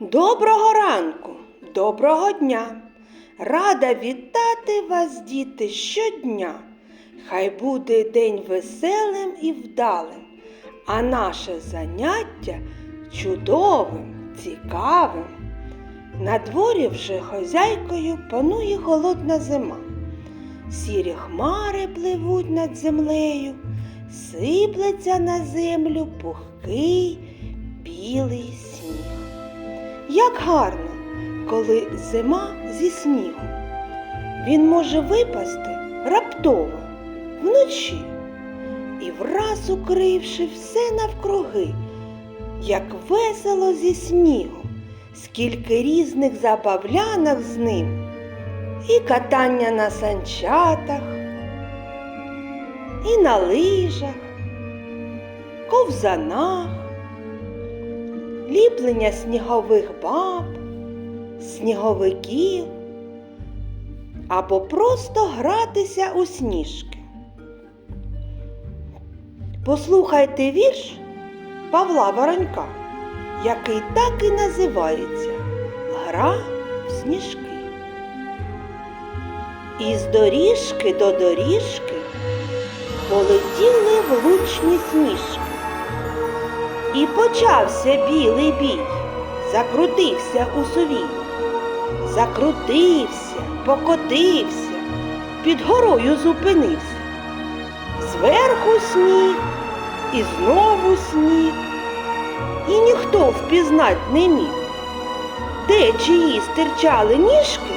Доброго ранку, доброго дня. Рада вітати вас, діти, щодня. Хай буде день веселим і вдалим, а наше заняття чудовим, цікавим. На дворі вже хозяйкою панує голодна зима. Сірі хмари пливуть над землею, сиплеться на землю пухкий білий сніг. Як гарно, коли зима зі снігом. Він може випасти раптово вночі і враз укривши все навкруги, як весело зі снігом, скільки різних забавлянок з ним, і катання на санчатах, і на лижах, ковзанах ліплення снігових баб, сніговиків або просто гратися у сніжки. Послухайте вірш Павла Воронька, який так і називається Гра в сніжки. Із доріжки до доріжки полетіли влучні сніжки. І почався білий бій, закрутився у сові, закрутився, покотився, під горою зупинився. Зверху сніг і знову сніг, і ніхто впізнать не міг, де чиї стирчали ніжки.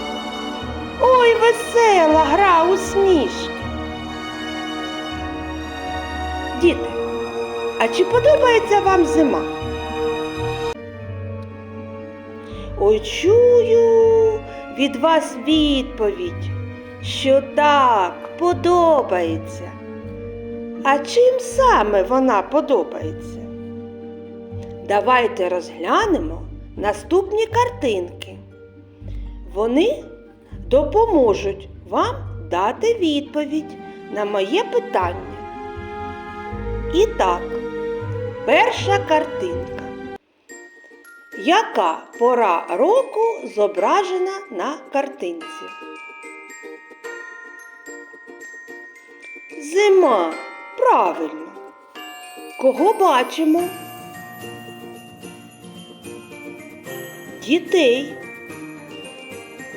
Ой, весела гра у сніжки. Діти, а чи подобається вам зима? Ой, чую від вас відповідь, що так подобається. А чим саме вона подобається? Давайте розглянемо наступні картинки. Вони допоможуть вам дати відповідь на моє питання. І так, перша картинка. Яка пора року зображена на картинці? Зима. Правильно. Кого бачимо? Дітей.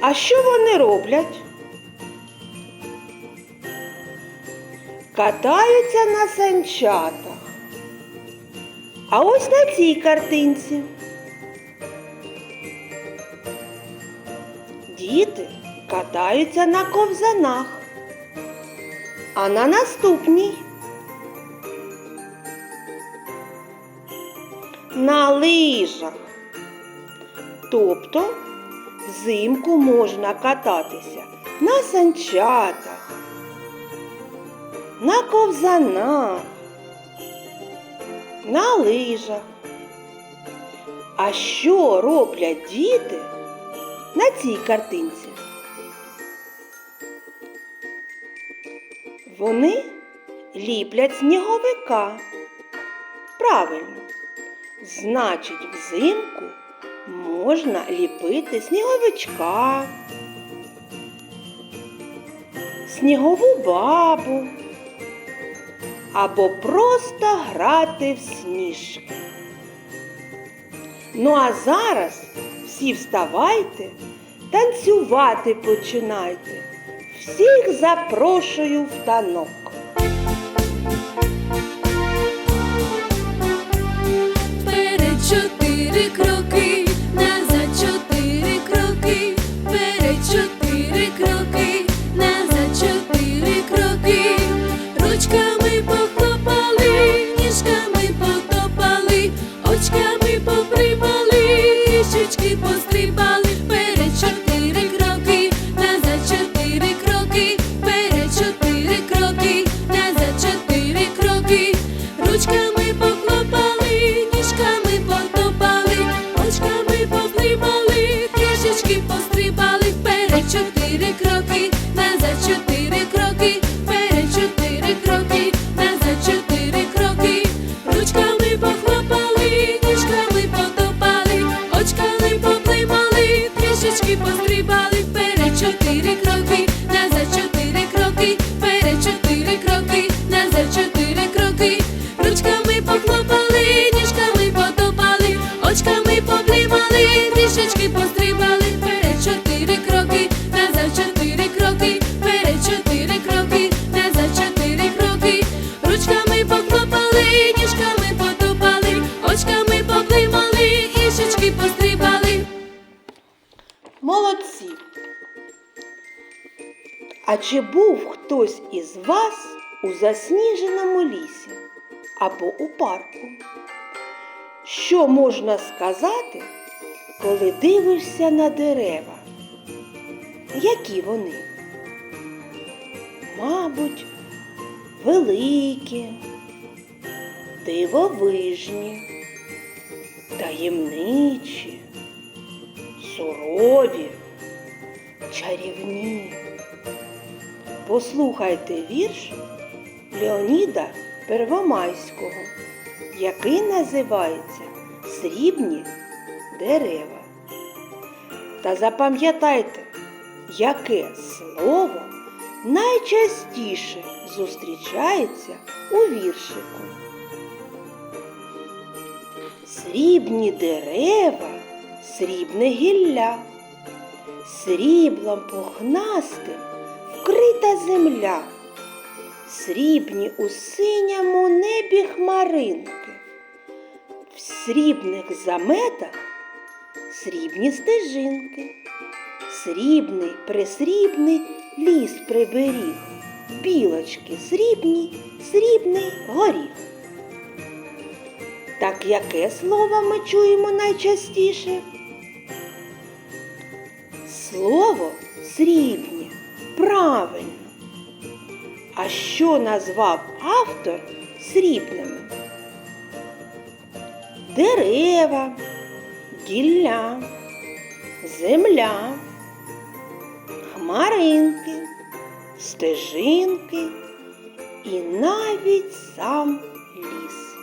А що вони роблять? Катаються на санчатах. А ось на цій картинці. Діти катаються на ковзанах. А на наступній на лижах. Тобто взимку можна кататися на санчатах, на ковзанах, на лижах. А що роблять діти на цій картинці? Вони ліплять сніговика. Правильно. Значить, взимку можна ліпити сніговичка, снігову бабу або просто грати в сніжки. Ну а зараз всі вставайте, танцювати починайте. Всіх запрошую в танок. Вперед чотири кроки, Молодці. А чи був хтось із вас у засніженому лісі або у парку? Що можна сказати, коли дивишся на дерева? Які вони? Мабуть, великі, дивовижні, таємничі сурові, чарівні. Послухайте вірш Леоніда Первомайського, який називається Срібні дерева. Та запам'ятайте, яке слово найчастіше зустрічається у віршику. Срібні дерева, срібне гілля, сріблом пухнастим вкрита земля, срібні у синьому небі хмаринки, в срібних заметах срібні стежинки, срібний присрібний ліс приберіг, білочки срібні, срібний горіх. Так яке слово ми чуємо найчастіше? Слово срібні. Правильно. А що назвав автор срібними? Дерева, гілля, земля, хмаринки, стежинки і навіть сам ліс.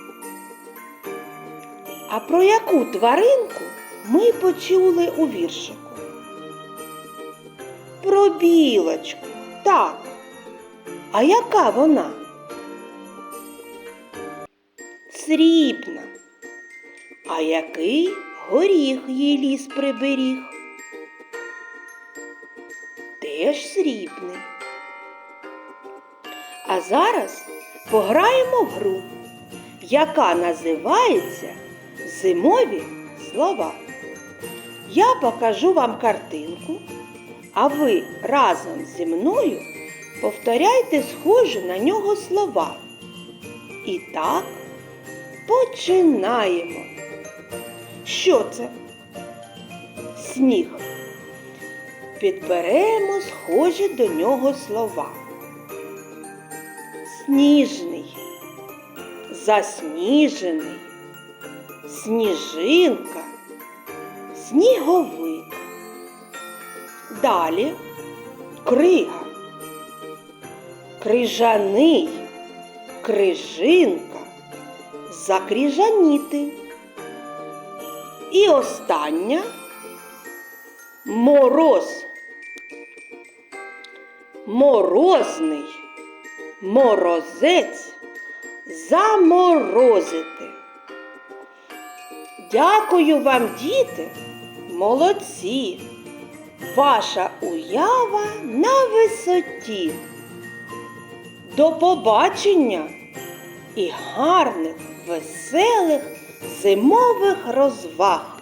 А про яку тваринку ми почули у віршику? Про білочку, так. А яка вона? Срібна. А який горіх їй ліс приберіг? Теж срібний. А зараз пограємо в гру, яка називається Зимові слова. Я покажу вам картинку, а ви разом зі мною повторяйте схожі на нього слова. І так починаємо. Що це? Сніг. Підберемо схожі до нього слова. Сніжний, засніжений, сніжинка, сніговик. Далі крига, крижаний, крижинка, закрижаніти. І остання мороз. Морозний, морозець, заморозити. Дякую вам, діти, молодці. Ваша уява на висоті. До побачення і гарних, веселих зимових розваг.